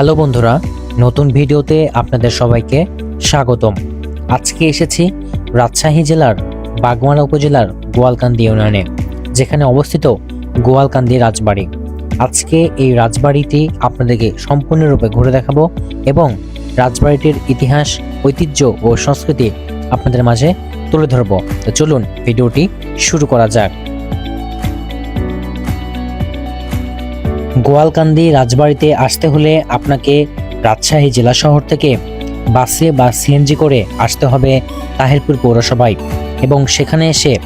Hello বন্ধুরা, নতুন ভিডিওতে আপনাদের সবাইকে স্বাগতম। আজকে এসেছি রাজশাহী জেলার বাগমারা উপজেলার গোয়ালকান্দি ইউনিয়নে, যেখানে অবস্থিত গোয়ালকান্দি রাজবাড়ি। আজকে এই রাজবাড়িটি আপনাদেরকে সম্পূর্ণরূপে ঘুরে দেখাবো এবং রাজবাড়িটির ইতিহাস, ঐতিহ্য ও সংস্কৃতি আপনাদের মাঝে তুলে ধরবো। তো চলুন ভিডিওটি শুরু করা যাক। গোয়ালকান্দি রাজবাড়িতে আসতে হলে আপনাকে রাজশাহী জেলা শহর থেকে বাসে বা সিএনজি করে আসতে হবে তাহিরপুর পৌরসভায়। এবং সেখানে এসে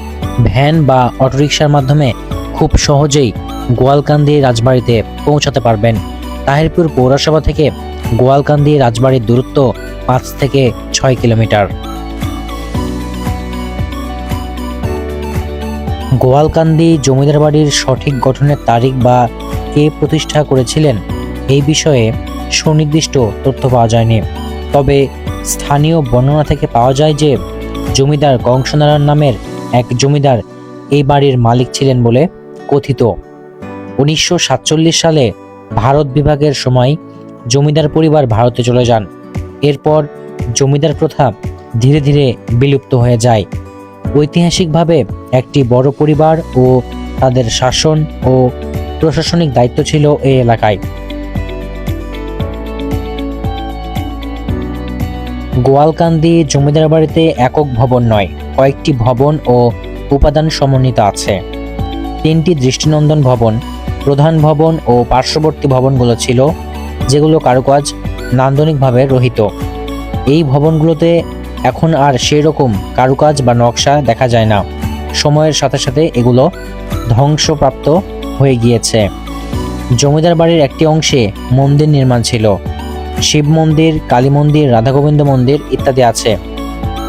ভ্যান বা অটোরিকশার মাধ্যমে খুব সহজেই গোয়ালকান্দি রাজবাড়িতে পৌঁছাতে পারবেন। তাহিরপুর পৌরসভা থেকে গোয়ালকান্দি রাজবাড়ির দূরত্ব পাঁচ থেকে ছয় কিলোমিটার। গোয়ালকান্দি জমিদার বাড়ির সঠিক গঠনের তারিখ বা কে প্রতিষ্ঠা করেছিলেন এই বিষয়ে সুনির্দিষ্ট তথ্য পাওয়া যায়নি। তবে স্থানীয় বর্ণনা থেকে পাওয়া যায় যে, জমিদার কংসনারায়ণ নামের এক জমিদার এই বাড়ির মালিক ছিলেন বলে কথিত। উনিশশো সাতচল্লিশ সালে ভারত বিভাগের সময় জমিদার পরিবার ভারতে চলে যান। এরপর জমিদার প্রথা ধীরে ধীরে বিলুপ্ত হয়ে যায়। ঐতিহাসিকভাবে একটি বড় পরিবার ও তাদের শাসন ও প্রশাসনিক দায়িত্ব ছিল এই এলাকায়। গোয়ালকান্দি জমিদার বাড়িতে একক ভবন নয়, কয়েকটি ভবন ও উপাদান সমন্বিত আছে। তিনটি দৃষ্টিনন্দন ভবন, প্রধান ভবন ও পার্শ্ববর্তী ভবনগুলো ছিল, যেগুলো কারুকাজ নান্দনিকভাবে রহিত। এই ভবনগুলোতে এখন আর সেই রকম কারুকাজ বা নকশা দেখা যায় না। সময়ের সাথে সাথে এগুলো ধ্বংসপ্রাপ্ত হয়ে গিয়েছে। জমিদার বাড়ির একটি অংশে মন্দির নির্মাণ ছিল। শিব মন্দির, কালী মন্দির রাধা গোবিন্দ মন্দির ইত্যাদি আছে।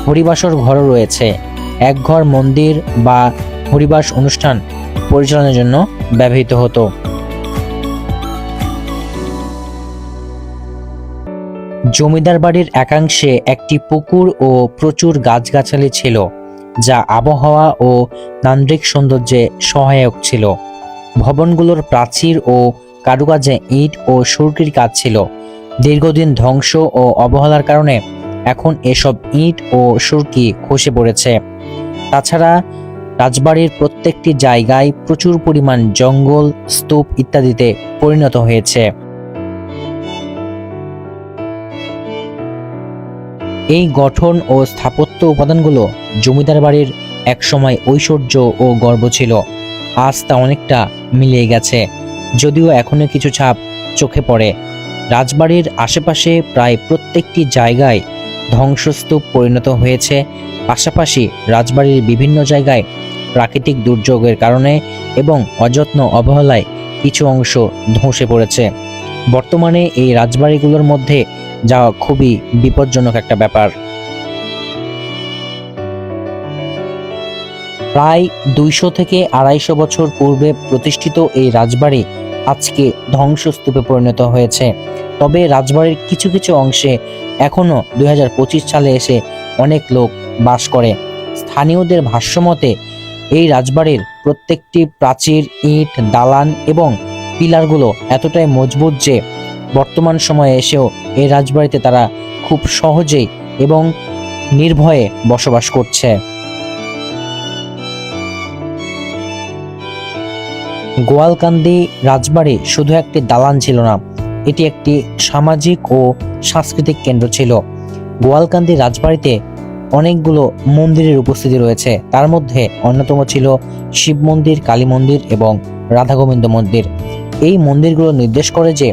হরিবাসর ঘরও রয়েছে। এক ঘর মন্দির বা হরিবাস অনুষ্ঠান পরিচালনার জন্য ব্যবহৃত হতো। জমিদার বাড়ির একাংশে একটি পুকুর ও প্রচুর গাছগাছালি ছিল, যা আবহাওয়া ও নান্দ্রিক সৌন্দর্যে সহায়ক ছিল। ভবনগুলোর প্রাচীর ও কারুকাজে ইট ও সুরকির কাজ ছিল। দীর্ঘদিন ধ্বংস ও অবহেলার কারণে এখন এসব ইট ও সুরকি খসে পড়েছে। তাছাড়া রাজবাড়ির প্রত্যেকটি জায়গায় প্রচুর পরিমাণ জঙ্গল, স্তূপ ইত্যাদিতে পরিণত হয়েছে। এই গঠন ও স্থাপত্য উপাদানগুলো জমিদার বাড়ির একসময় ঐশ্বর্য ও গর্ব ছিল। আজ তা অনেকটা মিলিয়ে গেছে। যদিও এখনও কিছু ছাপ চোখে পড়ে। রাজবাড়ির আশেপাশে প্রায় প্রত্যেকটি জায়গায় ধ্বংসস্তূপ পরিণত হয়েছে। পাশাপাশি রাজবাড়ির বিভিন্ন জায়গায় প্রাকৃতিক দুর্যোগের কারণে এবং অযত্ন অবহেলায় কিছু অংশ ধসে পড়েছে। বর্তমানে এই রাজবাড়িগুলোর মধ্যে যাওয়া খুবই বিপজ্জনক একটা ব্যাপার। প্রায় দুইশো থেকে আড়াইশো বছর পূর্বে প্রতিষ্ঠিত এই রাজবাড়ি আজকে ধ্বংসস্তূপে পরিণত হয়েছে। তবে রাজবাড়ির কিছু কিছু অংশে এখনও দু হাজার পঁচিশ সালে এসে অনেক লোক বাস করে। স্থানীয়দের ভাষ্যমতে এই রাজবাড়ির প্রত্যেকটি প্রাচীর, ইট, দালান এবং পিলারগুলো এতটাই মজবুত যে বর্তমান সময়ে এসেও এই রাজবাড়িতে তারা খুব সহজেই এবং নির্ভয়ে বসবাস করছে। গোয়ালকান্দি রাজবাড়ি শুধু একটি দালান ছিল না, এটি একটি সামাজিক ও সাংস্কৃতিক কেন্দ্র ছিল। গোয়ালকান্দি রাজবাড়িতে অনেকগুলো মন্দিরের উপস্থিতি রয়েছে। তার মধ্যে অন্যতম ছিল শিব মন্দির, কালী মন্দির এবং রাধা গোবিন্দ মন্দির। এই মন্দিরগুলো নির্দেশ করে যে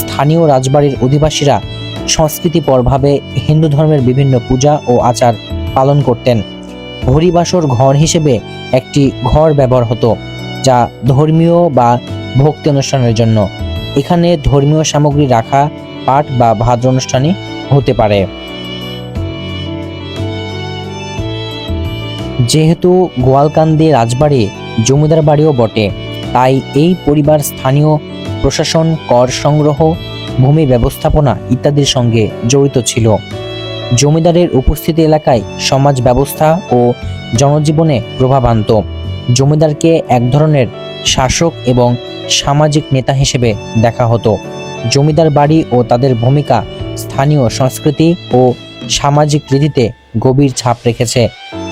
স্থানীয় রাজবাড়ির অধিবাসীরা সংস্কৃতিপরভাবে হিন্দু ধর্মের বিভিন্ন পূজা ও আচার পালন করতেন। হরিবাসর ঘর হিসেবে একটি ঘর ব্যবহার হতো। যা ধর্মীয় বা ভক্তি অনুষ্ঠানের জন্য। এখানে ধর্মীয় সামগ্রী রাখা, পাঠ বা ভাদ্র অনুষ্ঠানে হতে পারে। যেহেতু গোয়ালকান্দি রাজবাড়ি জমিদার বাড়িও বটে, তাই এই পরিবার স্থানীয় প্রশাসন, কর সংগ্রহ, ভূমি ব্যবস্থাপনা ইত্যাদির সঙ্গে জড়িত ছিল। জমিদারের উপস্থিতি এলাকায় সমাজ ব্যবস্থা ও জনজীবনে প্রভাব আনত। জমিদারকে এক ধরনের শাসক এবং সামাজিক নেতা হিসেবে দেখা হতো। জমিদার বাড়ি ও তাদের ভূমিকা স্থানীয় সংস্কৃতি ও সামাজিক রীতিতে গভীর ছাপ রেখেছে।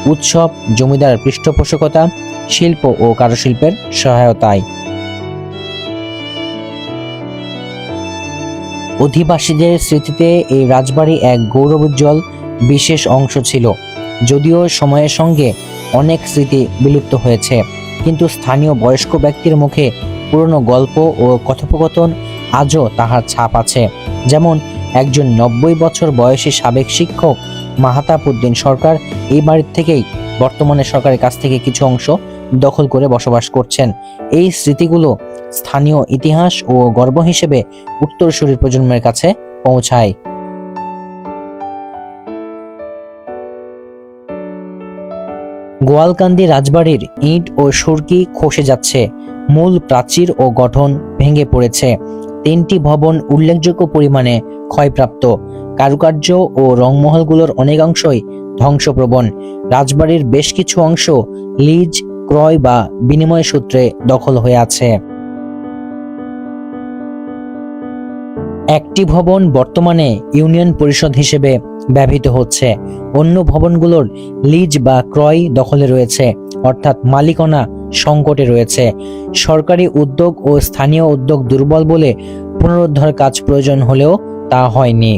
উৎসব, জমিদার পৃষ্ঠপোষকতা, শিল্প ও কারুশিল্পের সহায়তায়। অধিবাসীদের স্মৃতিতে এই রাজবাড়ি এক গৌরবোজ্জ্বল বিশেষ অংশ ছিল। যদিও সময়ের সঙ্গে অনেক স্মৃতি বিলুপ্ত হয়েছে। কিন্তু স্থানীয় বয়স্ক ব্যক্তির মুখে পুরনো গল্প ও কথোপকথন আজও তাহার ছাপ আছে। যেমন, একজন নব্বই বছর বয়সী সাবেক শিক্ষক মাহাতাবউদ্দিন সরকার এই বাড়ির থেকেই বর্তমানে সরকারের কাছ থেকে কিছু অংশ দখল করে বসবাস করছেন। এই স্মৃতিগুলো স্থানীয় ইতিহাস ও গর্ব হিসেবে উত্তরসূরির প্রজন্মের কাছে পৌঁছায়। গোয়ালকান্দি রাজবাড়ির ইট ও সুরকি খসে যাচ্ছে। মূল প্রাচীর ও গঠন ভেঙে পড়েছে। তিনটি ভবন উল্লেখযোগ্য পরিমাণে ক্ষয়প্রাপ্ত। কারুকার্য ও রংমহলগুলোর অনেকাংশই ধ্বংসপ্রবণ। রাজবাড়ির বেশ কিছু অংশ লিজ, ক্রয় বা বিনিময় সূত্রে দখল হয়ে আছে। একটি ভবন বর্তমানে ইউনিয়ন পরিষদ হিসেবে ব্যবহৃত হচ্ছে। অন্য ভবনগুলোর লিজ বা ক্রয় দখলে রয়েছে, অর্থাৎ মালিকানা সংকটে রয়েছে। সরকারি উদ্যোগ ও স্থানীয় উদ্যোগ দুর্বল বলে পুনরুদ্ধার কাজ প্রয়োজন হলেও তা হয়নি।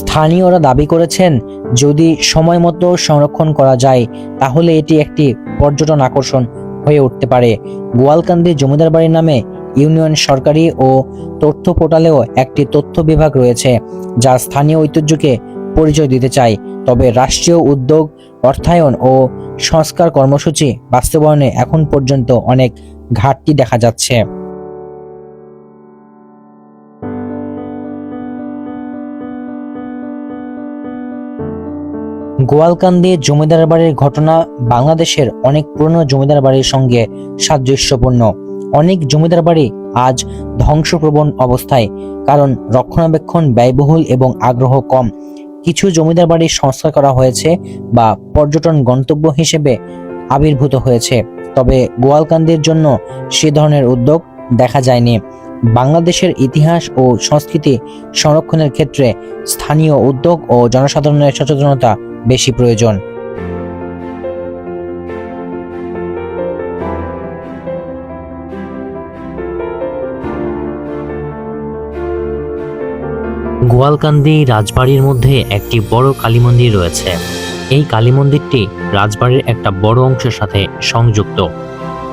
স্থানীয়রা দাবি করেছেন, যদি সময় মতো সংরক্ষণ করা যায়, তাহলে এটি একটি পর্যটন আকর্ষণ হয়ে উঠতে পারে। গোয়ালকান্দি জমিদার বাড়ির নামে ইউনিয়ন সরকারি ও তথ্য পোর্টালেও একটি তথ্য বিভাগ রয়েছে, যা স্থানীয় ঐতিহ্যকে পরিচয় দিতে চায়। তবে রাষ্ট্রীয় উদ্যোগ, অর্থায়ন ও সংস্কার কর্মসূচি বাস্তবায়নে এখন পর্যন্ত অনেক ঘাটতি দেখা যাচ্ছে। গোয়ালকান্দি জমিদার বাড়ির ঘটনা বাংলাদেশের অনেক পুরনো জমিদার বাড়ির সঙ্গে সাদৃশ্যপূর্ণ। অনেক জমিদার বাড়ি আজ ধ্বংসপ্রবণ অবস্থায়, কারণ রক্ষণাবেক্ষণ ব্যয়বহুল এবং আগ্রহ কম। কিছু জমিদার বাড়ি সংস্কার করা হয়েছে বা পর্যটন গন্তব্য হিসেবে আবির্ভূত হয়েছে, তবে গোয়ালকান্দির জন্য সে ধরনের উদ্যোগ দেখা যায়নি। বাংলাদেশের ইতিহাস ও সংস্কৃতি সংরক্ষণের ক্ষেত্রে স্থানীয় উদ্যোগ ও জনসাধারণের সচেতনতা বেশি প্রয়োজন। গোয়ালকান্দি রাজবাড়ির মধ্যে একটি বড় কালী মন্দির রয়েছে। এই কালী মন্দিরটি রাজবাড়ির একটা বড় অংশের সাথে সংযুক্ত।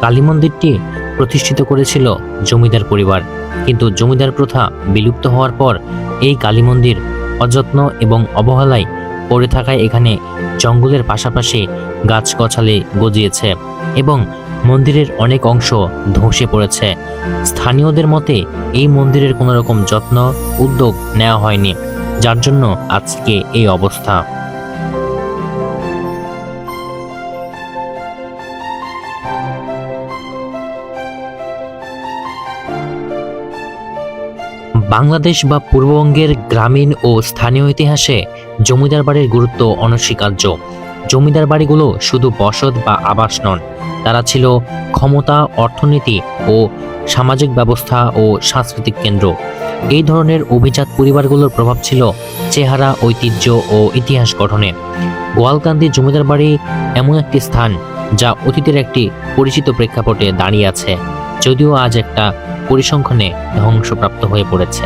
কালী মন্দিরটি প্রতিষ্ঠিত করেছিল জমিদার পরিবার, কিন্তু জমিদার প্রথা বিলুপ্ত হওয়ার পর এই কালী মন্দির অযত্ন এবং অবহেলায় পড়ে থাকায় এখানে জঙ্গলের পাশাপাশি গাছগছালি গজিয়েছে এবং মন্দিরের অনেক অংশ ধসে পড়েছে। স্থানীয়দের মতে, এই মন্দিরের কোনো রকম যত্ন, উদ্যোগ নেওয়া হয়নি, যার জন্য আজকে এই অবস্থা। বাংলাদেশ বা পূর্ববঙ্গের গ্রামীণ ও স্থানীয় ইতিহাসে জমিদার বাড়ির গুরুত্ব অনস্বীকার্য। জমিদার বাড়িগুলো শুধু বসত বা আবাস নন, তারা ছিল ক্ষমতা, অর্থনীতি ও সামাজিক ব্যবস্থা ও সাংস্কৃতিক কেন্দ্র। এই ধরনের অভিজাত পরিবারগুলোর প্রভাব ছিল চেহারা, ঐতিহ্য ও ইতিহাস গঠনে। গোয়ালকান্দি জমিদার বাড়ি এমন একটি স্থান যা অতীতের একটি পরিচিত প্রেক্ষাপটে দাঁড়িয়ে আছে, যদিও আজ একটা পরিসংখ্যানে ধ্বংসপ্রাপ্ত হয়ে পড়েছে।